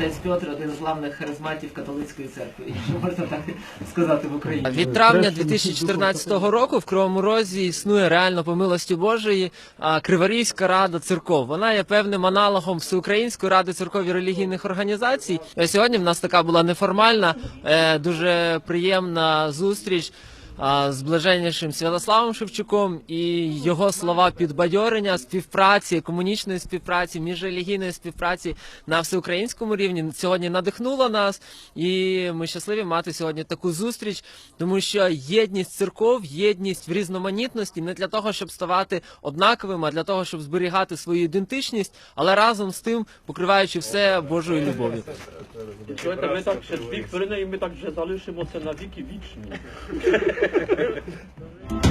отець Петр один з главних харизматів католицької церкви, якщо можна так сказати в Україні. Від травня 2014 року в Кривому Розі існує реально по милості Божої Криворізька рада церков. Вона є певним аналогом Всеукраїнської ради церков і релігійних організацій. Е, Сьогодні в нас така була неформальна, е, дуже приємна зустріч. З блаженнішим Святославом Шевчуком і його слова підбадьорення, співпраці, комунічної співпраці, міжрелігійної співпраці на всеукраїнському рівні сьогодні надихнуло нас, і ми щасливі мати сьогодні таку зустріч, тому що єдність церков, єдність в різноманітності не для того, щоб ставати однаковим, а для того, щоб зберігати свою ідентичність, але разом з тим покриваючи все Божою любов'ю. Ми так ще дві хвилини і ми так вже залишимо це на віки вічні. Yeah.